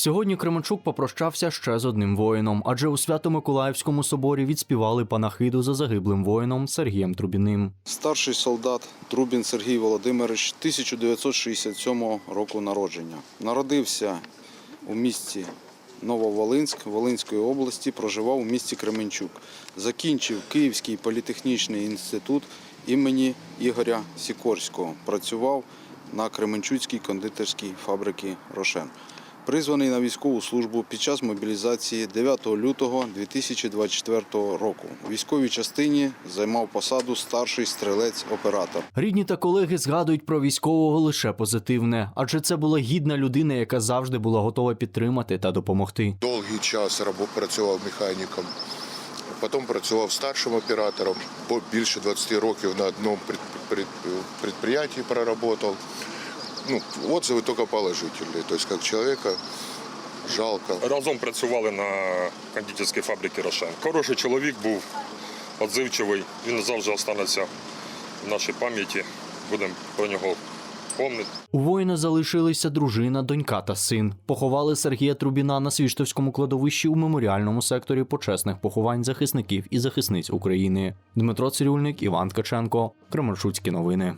Сьогодні Кременчук попрощався ще з одним воїном, адже у Свято-Миколаївському соборі відспівали панахиду за загиблим воїном Сергієм Трубіним. Старший солдат Трубін Сергій Володимирович 1967 року народження. Народився у місті Нововолинськ Волинської області, проживав у місті Кременчук. Закінчив Київський політехнічний інститут імені Ігоря Сікорського. Працював на Кременчуцькій кондитерській фабриці Рошен. Призваний на військову службу під час мобілізації 9 лютого 2024 року. У військовій частині займав посаду старший стрілець-оператор. Рідні та колеги згадують про військового лише позитивне, адже це була гідна людина, яка завжди була готова підтримати та допомогти. Довгий час працював механіком, потім працював старшим оператором, по більше 20 років на одному предприятии проработал Ну, отзывы только положительные. То есть как человека жалко. Разом працювали на кондитерській фабриці Рошен. Хороший чоловік був, відзивчивий. Він завжди останеться в нашій пам'яті. Будемо про нього пам'ятати. У воїна залишилися дружина, донька та син. Поховали Сергія Трубіна на Свіштовському кладовищі у меморіальному секторі почесних поховань захисників і захисниць України. Дмитро Цирюльник, Іван Ткаченко, Кременчуцькі новини.